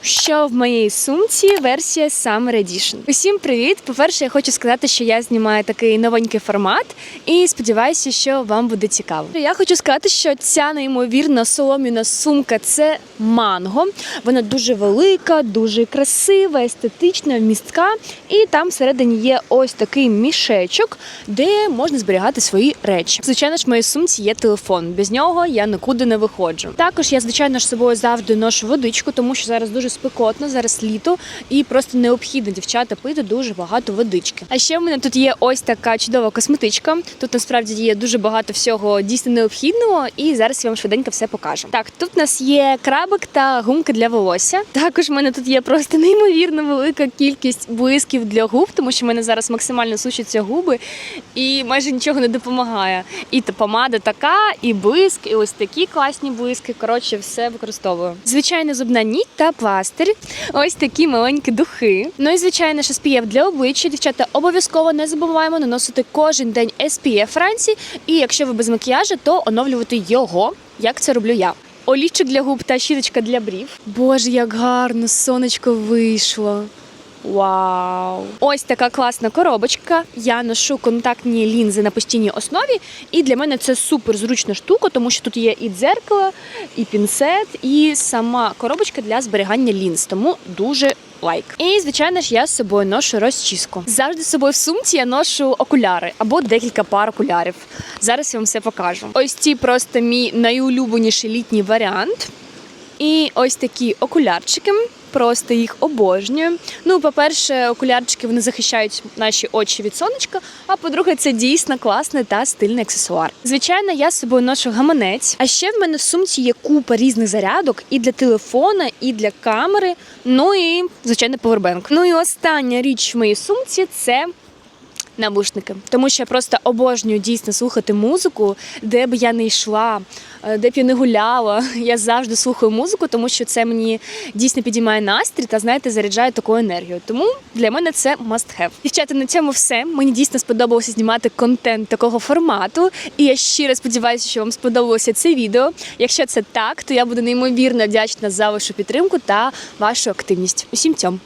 Whoosh. Що в моїй сумці версія Summer Edition. Усім привіт! По-перше, я хочу сказати, що я знімаю такий новенький формат і сподіваюся, що вам буде цікаво. Я хочу сказати, що ця неймовірна соломіна сумка це манго. Вона дуже велика, дуже красива, естетична, вмістка. І там всередині є ось такий мішечок, де можна зберігати свої речі. Звичайно ж, в моїй сумці є телефон. Без нього я нікуди не виходжу. Також я, звичайно ж, з собою завжди ношу водичку, тому що зараз дуже спекотно, зараз літо, і просто необхідно дівчата пити дуже багато водички. А ще в мене тут є ось така чудова косметичка. Тут насправді є дуже багато всього дійсно необхідного, і зараз я вам швиденько все покажу. Так, тут у нас є крабик та гумки для волосся. Також в мене тут є просто неймовірно велика кількість блисків для губ, тому що в мене зараз максимально сушаться губи, і майже нічого не допомагає. І та помада така, і блиск, і ось такі класні блиски. Коротше, все використовую. Звичайно, зубна ніть та пластир. Ось такі маленькі духи. Ну і звичайно, ж SPF для обличчя. Дівчата обов'язково не забуваємо наносити кожен день SPF Франції. І якщо ви без макіяжу, то оновлювати його, як це роблю я. Олівчик для губ та щіточка для брів. Боже, як гарно сонечко вийшло. Вау! Ось така класна коробочка. Я ношу контактні лінзи на постійній основі, і для мене це супер зручна штука, тому що тут є і дзеркало, і пінцет, і сама коробочка для зберігання лінз. Тому дуже лайк. І звичайно ж, я з собою ношу розчіску. Завжди з собою в сумці я ношу окуляри або декілька пар окулярів. Зараз я вам все покажу. Ось ці просто мій найулюбленіший літній варіант. І ось такі окулярчики. Просто їх обожнюю. Ну, по-перше, окулярчики вони захищають наші очі від сонечка. А по-друге, це дійсно класний та стильний аксесуар. Звичайно, я з собою ношу гаманець. А ще в мене в сумці є купа різних зарядок і для телефона, і для камери. Ну і звичайно, повербенк. Ну і остання річ в моїй сумці це навушники, тому що я просто обожнюю дійсно слухати музику, де б я не йшла, е, де б я не гуляла. Я завжди слухаю музику, тому що це мені дійсно підіймає настрій та знаєте, заряджає такою енергією. Тому для мене це must have. Дівчата, на цьому все. Мені дійсно сподобалося знімати контент такого формату. І я щиро сподіваюся, що вам сподобалося це відео. Якщо це так, то я буду неймовірно вдячна за вашу підтримку та вашу активність. Усім цьому.